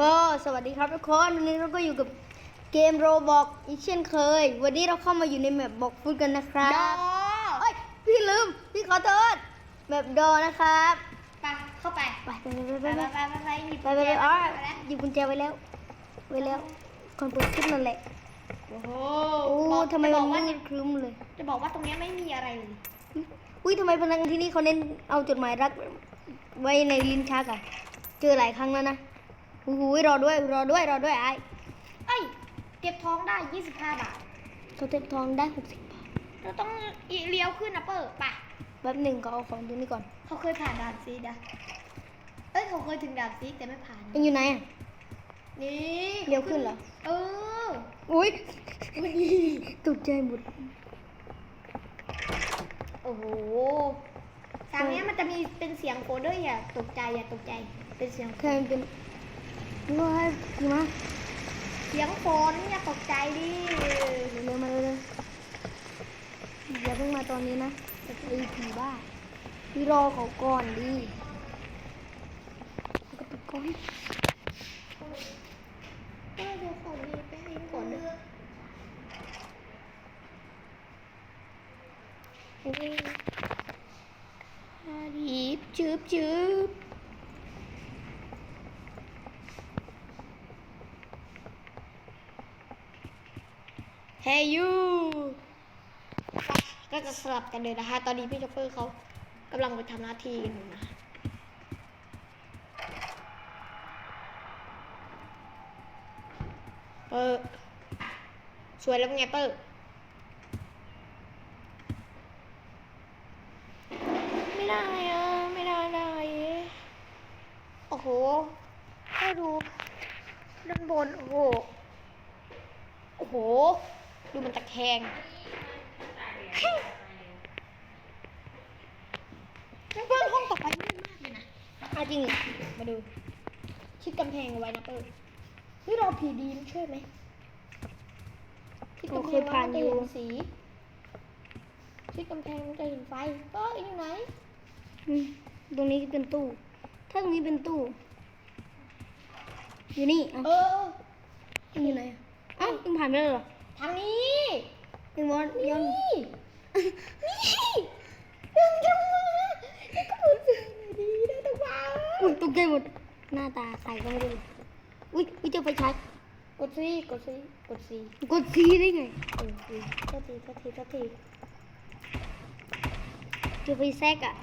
ก็สวัสดีครับทุกคนวันนี้เราก็อยู่กับเกมโรบอกอีกเช่นเคย วันนี้เราเข้ามาอยู่ในแมปบอกฟุตกันนะครับดอเอ้ยพี่ลืมพี่ขอโทษแมปดอนะครับไปเข้าไปไปไปไปไปไปไปไปไปไปไปหยิบไปไปไปกุญแจอ๋อมาแล้วหยิบกุญแจไว้แล้ว ไว้แล้วคนเปิดคลิปนั่นแหละโอ้โหโอ้บอกทำไมจะมับนอกว่ามืดครึ้มเลย จะบอกว่าตรงเนี้ยไม่มีอะไรเลยอุ้ยทำไมพนักงานที่นี่เขาเน้นเอาจดหมายรักไว้ในลิ้นชักอะเจอหลายครั้งแล้วนะ โอ้โหรอด้วยรอด้วยรอด้วยไอ้เอ้ยเก็บทองได้ 25 บาทเขาเต็มทองได้หกสิบบาท เราต้องอีเลี้ยวขึ้นนะเปิดไปแป๊บหนึ่งก็เอาของตัวนี้ก่อน เขาเคยผ่านด่านซีดนะเอ้ยเขาเคยถึงด่านซีดแต่ไม่ผ่านเอ็งอยู่ไหนอะนี่เลี้ยวขึ้นเหรอ เออ อุ้ยตกใจหมดโอ้โหทางเนี้ยมันจะมีเป็นเสียงโคดด้วยอย่าตกใจอย่าตกใจ เป็นเสียงแค่มันเป็น ว้ายกี่มาเสียงฝนอย่าตกใจดิเร็วๆมาเร็วๆอย่าเพิ่งมาตอนนี้นะจะตีผีบ้าพี่รอเขาก่อนดิเอากระตุกก่อนเออเดี๋ยวขอมีไปให้ก่อนเด้อเอ้ยฮาดีบจืบจืบ เฮ้ยยูก็จะสลับกันเลยนะคะ ตอนนี้พี่ช็อปเปอร์เขากำลังไปทำหน้าที่กันอยู่นะเปอร์สวยแล้วไงเปอร์ไม่ได้อะไม่ได้เลยโอ้โหถ้ดูด้านบน โอ้โห โอ้โห ดูมันตะแคงแล้วเพื่อนห้องต่อไปมืดมากเลยนะอาจริงเหรอมาดู ชิดกำแพงเอาไว้นะเปิดเฮ้ยรอผีดีมันช่วยไหมชิดกำแพงไว้มันจะเห็นสี ชิดกำแพงมันจะเห็นไฟเอ้ยอยู่ไหนอืมตรงนี้เป็นตู้ ถ้าตรงนี้เป็นตู้ อยู่นี่อะเออเอ็งอยู่ไหนอะเอ้าเอ็งผ่านไปแล้วเหรอ ทางนี้เอ็งวอนย้อนนี่นี่เดินจังมานี่ก็รู้สึกดีได้ต่ว่าอุ้ยตกใจหมดหน้าตาใครก็ไม่รู้อุ้ยอุ้ยเจอไฟฉายกดซีกดซีกดซีกดซีได้ไงเออซีโทษทีโทษทีทีเจอไฟแซกอะ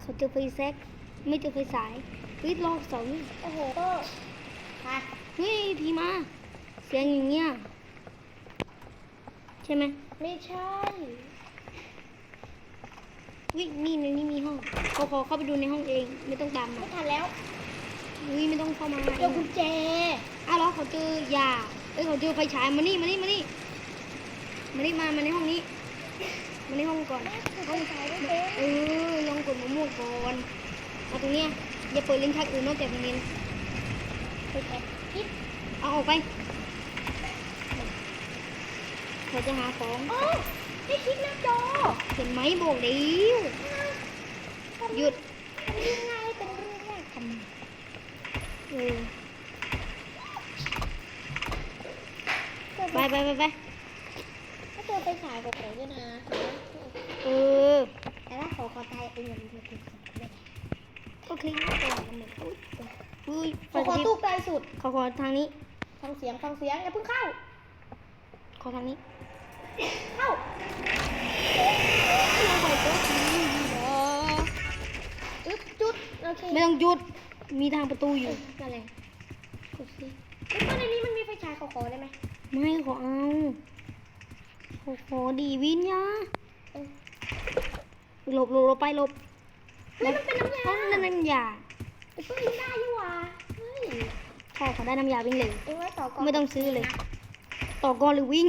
เขาเจอไฟแซกไม่เจอไฟสายเฮ้ยลองสานี่โอ้โหก็ไปเฮ้ยพีมา เสียงอย่างเงี้ย ช่ไหมไม่ใช่วินี่ในนี้มีห้องเขาขอเข้าไปดูในห้องเอง ไม่ต้องตามไม่มาทันแล้ววิไม่ต้องเข้ามาเจอกุญแจอ้าวแล้วเขาเจอยาเอ้ยเขาเจอไฟฉายมานี่มานี่มานี่มานี่มามาในห้องนี้มาในห้องก่อนห้องสายด้วยเออลองกดมะม่วงก่อนเอาตรงเนี้ยอย่าเปิดลิ้นชักอื่นนอกจากตรงนี้นะไปแท็กคิดเอาออกไป เขาจะหาของโอ้ให้คลิกหน้าจอเห็นไหมบอกเดียวหยุดทำยังไงเป็นเรื่องยากทำไมเออไปไปไปไปถ้าเจอไปฉายกับผมด้วยนะเออแต่ถ้าขอขอตายเองอย่างเดียวคือไม่ได้ก็คลิกหน้าจอกันหมดอุ้ยอุ้ยขอขอตู้ไกลสุดขอขอทางนี้ฟังเสียงฟังเสียงอย่าเพิ่งเข้าขอทางนี้ เข้าอึ๊บจุดโอเคไม่ต้องหยุด มีทางประตูอยู่นั่นแหละกดสิแล้วก็ในนี้มันมีไฟฉายขอขอได้ไหมไม่ขอเอาขอขอดีวิญญาเออหลบหลบหลบไปหลบเฮ้ยมันเป็นน้ำยาเพราะนั่นน้ำยาแต่ก็ยิงได้ยี่หว่าเฮ้ยใช่เขาได้น้ำยาวิ่งเร็วเอ็งไว้ต่อก่อนไม่ต้องซื้อเลย ต่อกรหรือวิ่ง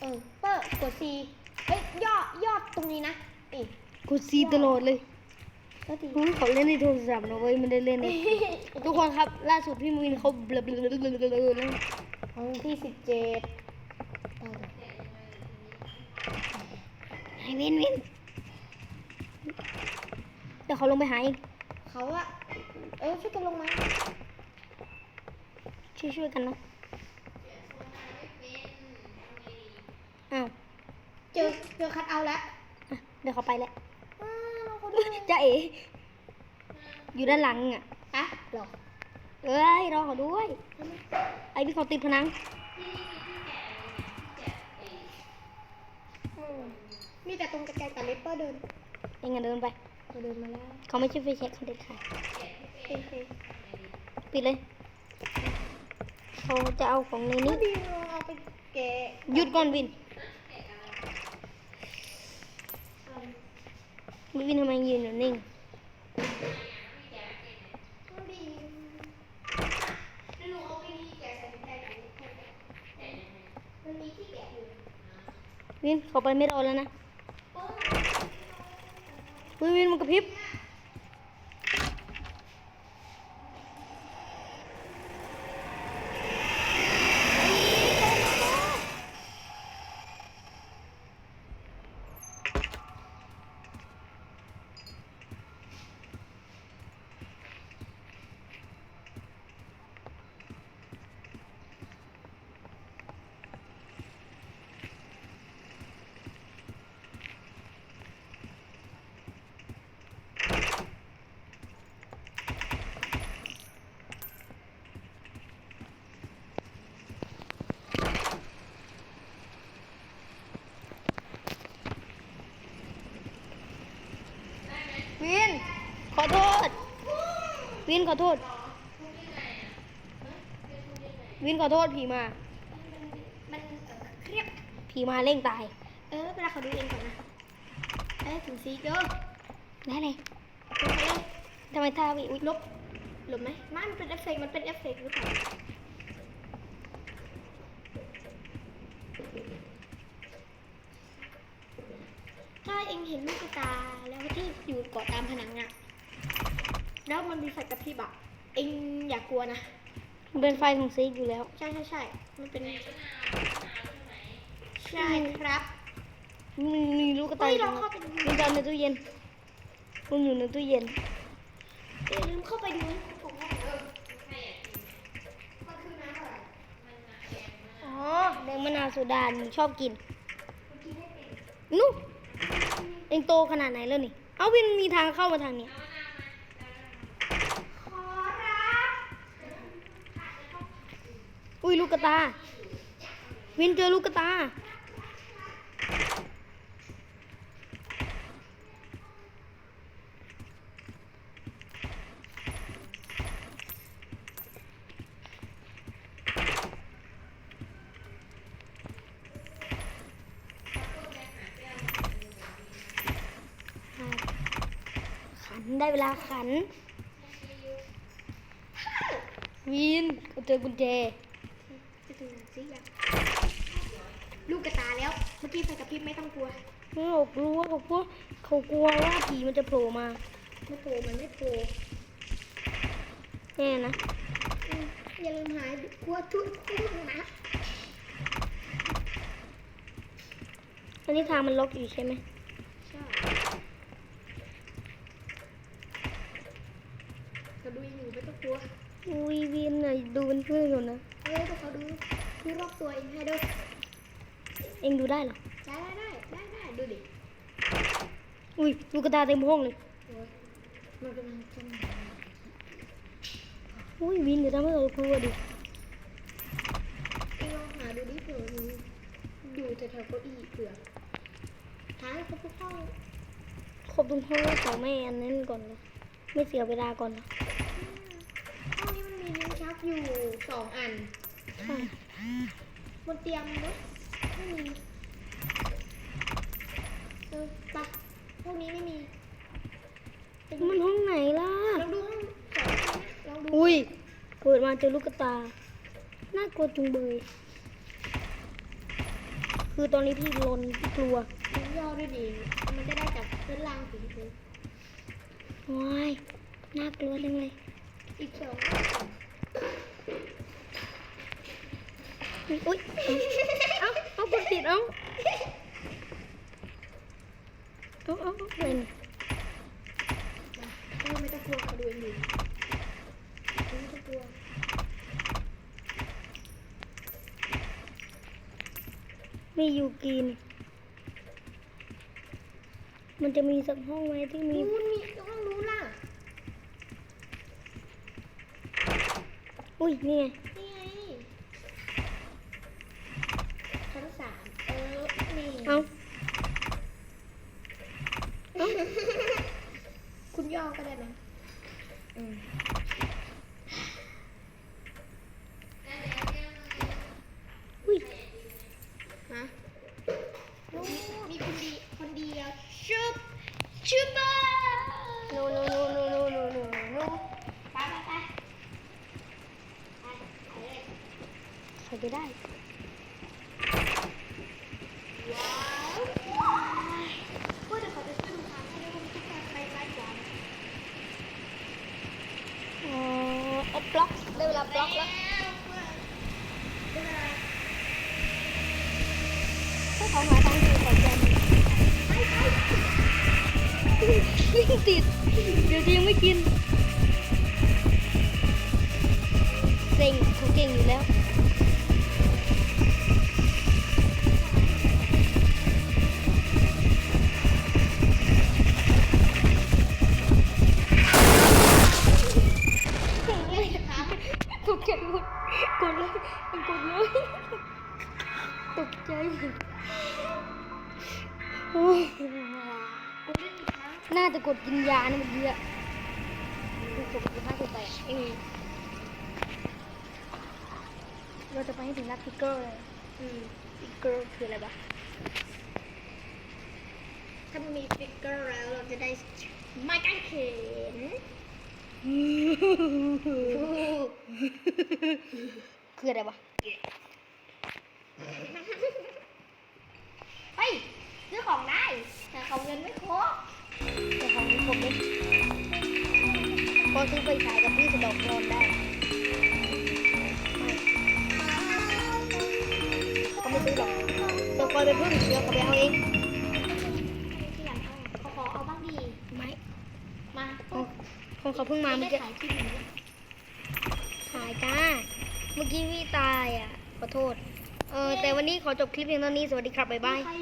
เออ เปิดกด C เฮ้ยยอดยอดตรงนี้นะนี่กดซีตลอดเลยก็ดีเฮ้ยเขาเล่นในโทรศัพท์นะเว้ยไม่ได้เล่นในทุกคนครับล่าสุดพี่มินเขาเบลอเบลอเบลอเบลอเบลอแล้วห้องที่สิบเจ็ดให้วินวินเดี๋ยวเขาลงไปหาอีกเขาอะเออช่วยกันลงมาช่วยๆกันนะอ้าว เจอเจอคัดเอาท์แล้วอะเดี๋ยวเขาไปแล้ว อ้าวเราเขาด้วยจ้าเอ๋อยู่ด้านหลังอะ อะหรอเอ้ยรอเขาด้วย ไอ้พี่เขาติดพนัง อืมมีแต่ตรงไกลๆแต่เลปเปอร์เดินเองอะเดินไป เราเดินมาแล้วเขาไม่ใช่ไฟเช็คเขาเด็ดขาดเฮ้ยปิดเลย เขาจะเอาของในๆนี้ก็ดีลองเอาไปแกะหยุดก่อนวิน วินทำไมยืนอยู่นิ่งวหนูเอาไปนี่แกใส่ถุงได้ไหมมันมีที่แกอยู่วินเขาไปไม่รอแล้วนะวินวินมันกระพริบ วิน ข อโทษ วินขอโทษ วินขอโทษผีมา มันเออเครียดผีมาเร่งตาย เออเวลาเขาดูเองก่อนนะ เอ้ยถึงซีเกอร์ได้เลยลงไปเลยทำไมท่าวิอุ๊ยลบลบไหมไมันเป็นเอฟเฟกต์มันเป็นเอฟเฟกต์หรือเปล่าถ้าเองเห็นลูกตาแล้วที่อยู่เกาะตามผนังอะ แล้วมันมีไฟกระพริบอะเองอย่ากลัวนะ มันเป็นไฟของซีกอยู่แล้ว ใช่ใช่ใช่มันเป็น ใช่ครับมีมีลูกกระต่าเฮ้ยยเราเข้าไปดูมันจะเอาในตู้เย็น มันอยู่ในตู้เย็นอย่าลืมเข้าไปดูผมว่าเออมันคือน้ำอะไรอ๋อแดงมะนาวโซดาหนูชอบกินนู่นเองโตขนาดไหนแล้วนี่ เอาวินมีทางเข้ามาทางนี้ขอรับ อุ้ยลู กตา วินเจอลูกตา ขันได้เวลาขัน วินเราเจอกุญแจจ สิยังลูกกระตาแล้ว เมื่อกี้ไฟกระพริบไม่ต้องกลัวไม่เขากลัวเขากลัวเขากลัวว่าผีมันจะโผล่มาไม่โผล่มันไม่โผล่แน่นะอืมอย่าลืมหายกลัวทุกทุกนะอันนี้ทางมันล็อกอยู่ใช่ไหมใช่เราดูอยู่ไม่ต้องกลัวอุ้ยวินหน่อยดูเป็นเพื่อนก่อนนะ เอ้ยพวกเขาดู ดูรอบตัวเองให้ดูเองดูได้เหรอ ได้ได้ได้ได้ได้ดูดิอุ้ยลูกกระตาเต็มห้องเลย โอ้ยมันกำลังจะมาอุ้ยวินเดี๋ยวทำให้เรากลัวดิเองลองหาดูดิเผื่อมีอยู่แถวๆเก้าอี้เผื่อหาให้ครบทุกห้องครบทุกห้องแล้วขอไม่อันนั้นก่อนนะไม่เสียเวลาก่อนนะห้องนี้มันมีลิ้นชักอยู่สองอัน ใช่ บนเตียงไหมไม่มีเออไปะพวกนี้ไม่มีไปดูมันห้องไหนล่ะ ลองดูห้องสองห้องนะลองดูอุ้ยเปิดมาเจอลูกกระตา น่ากลัวจุงเบย คือตอนนี้พี่ลนพี่กลัวลิ้นย่อด้วยดี มันจะได้จากเส้นล่างสีชมพูว้ายน่ากลัวจังเลย อีกสอง อุ้ยเอ้าเอากดติดเอ้าเอ้าเอ้าเป็นไม่ต้องกลัวขอดูเองดีไม่ต้องกลัวมีอยู่กิน มันจะมีสักห้องไหมที่มีนู้นมีห้องนู้นล่ะ อุ้ยนี่ไง ว่าอ๋อเอาบล็อกได้เวลาบล็อกแล้วถ้าเขาหาทางอยู่ขอแจมวิ่งติด เดี๋ยวจะยังไม่กินเซ็งเขาเก่งอยู่แล้ว กดเลยกดเลย ตกใจโอ้น่าจะกดกินยานะเมื่อกี้อะคือกดกินมากเกินไปอะเออเราจะไปให้ถึงนัดพิกเกอร์เลยอืมพิกเกอร์คืออะไรบ้างถ้ามีสติกเกอร์แล้วเราจะได้ไม้กางเขน คืออะไรบ้างเฮ้ยซื้อของได้แต่เขาเงินไม่ครบแต่ของนี้ผมเลยพอซื้อไปขายกับพี่สะดอกนอนได้เขาไม่ซื้อหรอกเดี๋ยวคอยไปพึ่งเดี๋ยวเขาไปเอาเองที่หลังเอาเขาขอเอาบ้างดีไม่มาของของเขาเพิ่งมาไม่เมื่อได้กี้ ขายที่หนึ่ง ขายจ้า เมื่อกี้พี่ตายอะ ขอโทษ เออแต่วันนี้ขอจบคลิปเพียงเท่านี้ สวัสดีครับ บ๊ายบายใครอยู่